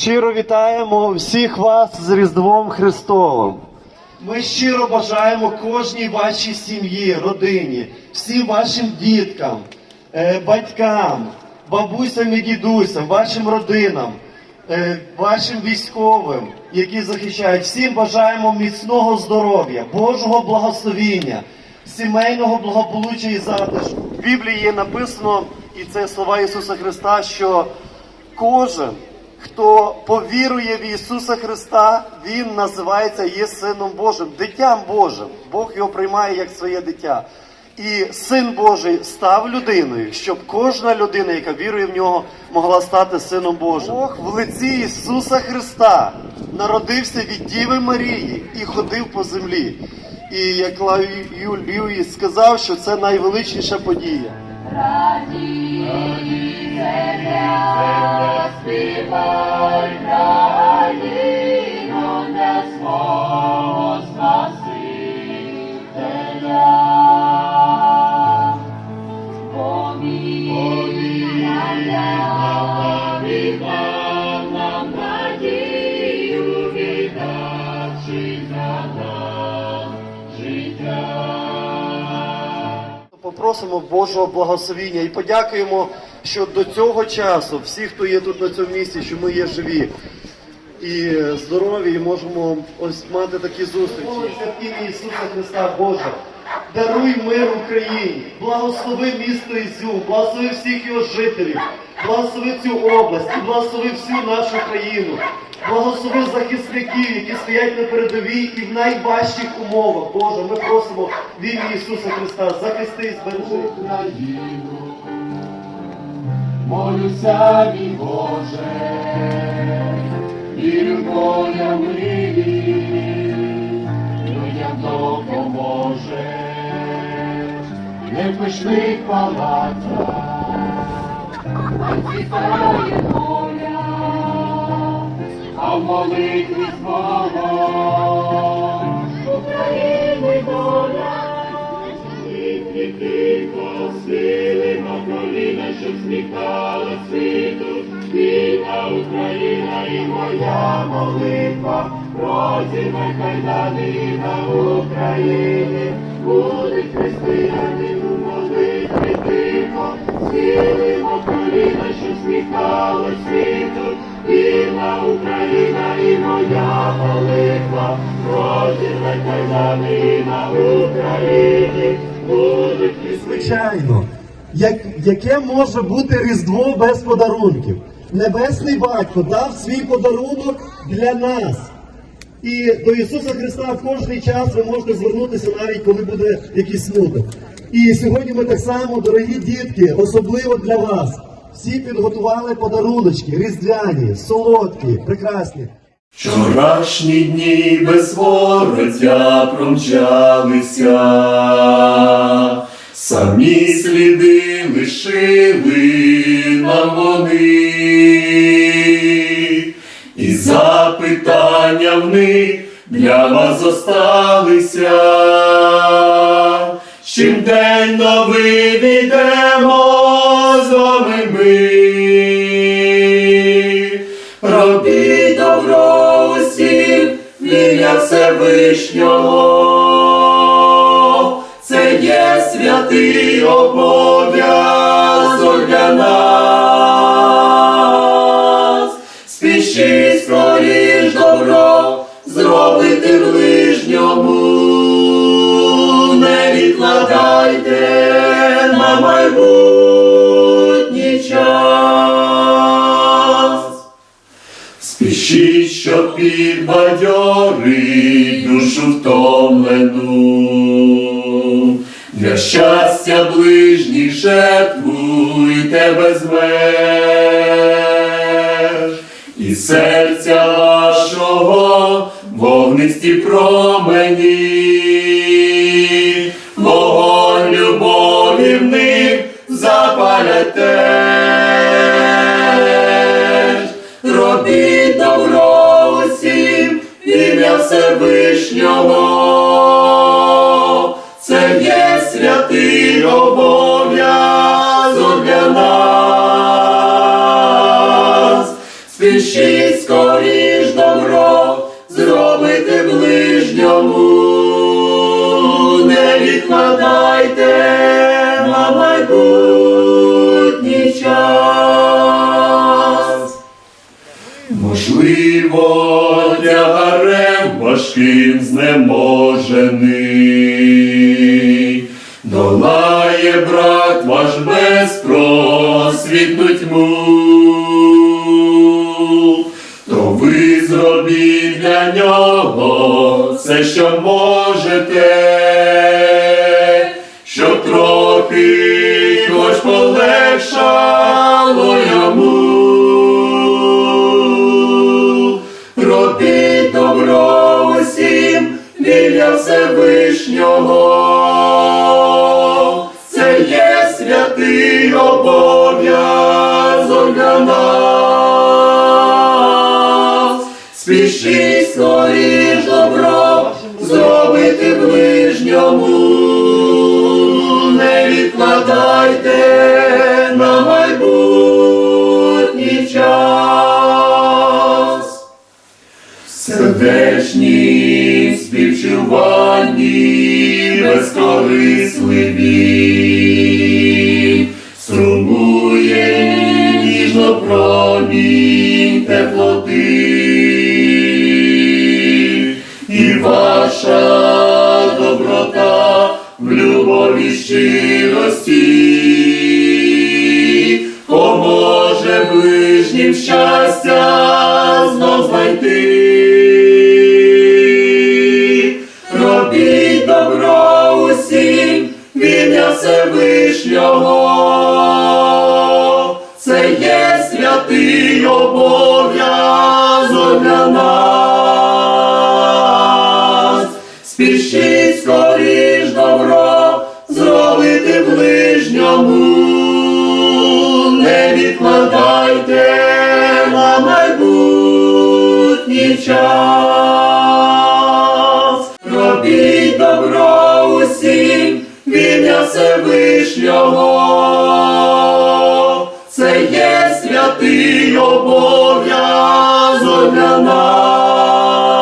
Щиро вітаємо всіх вас з Різдвом Христовим. Ми щиро бажаємо кожній вашій сім'ї, родині, всім вашим діткам, е, батькам, бабусям і дідусям, вашим родинам, е, вашим військовим, які захищають. Всім бажаємо міцного здоров'я, Божого благословіння, сімейного благополуччя і затишку. В Біблії є написано, і це слова Ісуса Христа, що кожен, хто повірує в Ісуса Христа, Він називається є Сином Божим, дитям Божим. Бог його приймає як своє дитя. І Син Божий став людиною, щоб кожна людина, яка вірує в нього, могла стати Сином Божим. Бог в лиці Ісуса Христа народився від Діви Марії і ходив по землі. І як Лаю Льюіс сказав, що це найвеличніша подія. Співай країно, де свого Попросимо Божого благословіння і подякуємо, що до цього часу всі, хто є тут на цьому місці, що ми є живі і здорові, і можемо ось мати такі зустрічі. Ім'я Ісуса Христа Боже, даруй мир Україні, благослови місто Ізюм, благослови всіх його жителів, благослови цю область, благослови всю нашу країну. Благослови захисників, які стоять на передовій і в найважчих умовах. Боже, ми просимо в ім'я Ісуса Христа, захисти і збережи. Молюся, мій Боже, вірю Бога милість, людям допоможеш, не в пишних палацах, а в молитві Богом України доля. І тихо сили на коліна, щоб сміхала світу, вільна Україна і моя молитва, розірвай кайдани на Україні, будуть християни у молитві тихо, силимо коліна, щоб сміхала світу, моя молитва, кайдани на Україні, будуть Звичайно, як, яке може бути Різдво без подарунків? Небесний батько дав свій подарунок для нас. І до Ісуса Христа в кожний час ви можете звернутися, навіть коли буде якийсь смуток. І сьогодні ми так само, дорогі дітки, особливо для вас, всі підготували подаруночки, різдвяні, солодкі, прекрасні. Вчорашні дні без воротя промчалися, самі сліди лишили нам вони, і запитання в них для вас зосталися. Чим день новий війдемо з вами ми. Спішіть скоріш добро зробити ближньому, не відкладайте на майбутній час. Спішіть, щоб підбадьорить душу втомлену. Для щастя ближніх жертвуйте без меж. Серця вашого вогнисті промені, вогонь любові в них запаляте, робіть добро усім ім'я Всевишнього. Можливо, тягарем важким знеможений, долає брат ваш безпросвітну тьму, то ви зробіть для нього все, що можете, щоб трохи хоч полегшало йому. Ім'я Всевишнього. Це є святий обов'язок для нас. Спішіть скоріш добро зробити ближньому. Не відкладайте на майбутній час. Сердечні співчуванні безкорисливі, струмує ніжно промінь теплоти, і ваша доброта в любові щирості поможе ближнім щастя знов знайти. Всевишнього. Це є святий обов'язок для нас. Спішіть скоріш добро зробити ближньому. Не відкладайте на майбутній час. Це є святий обов'язок для нас.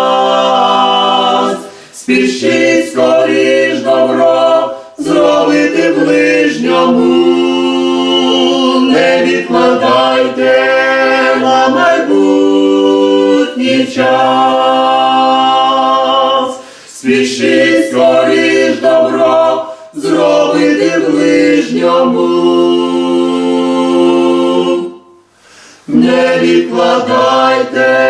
Спішіть скоріш добро зробити ближньому. Не відкладайте на майбутній час. Ближньому. Не відкладайте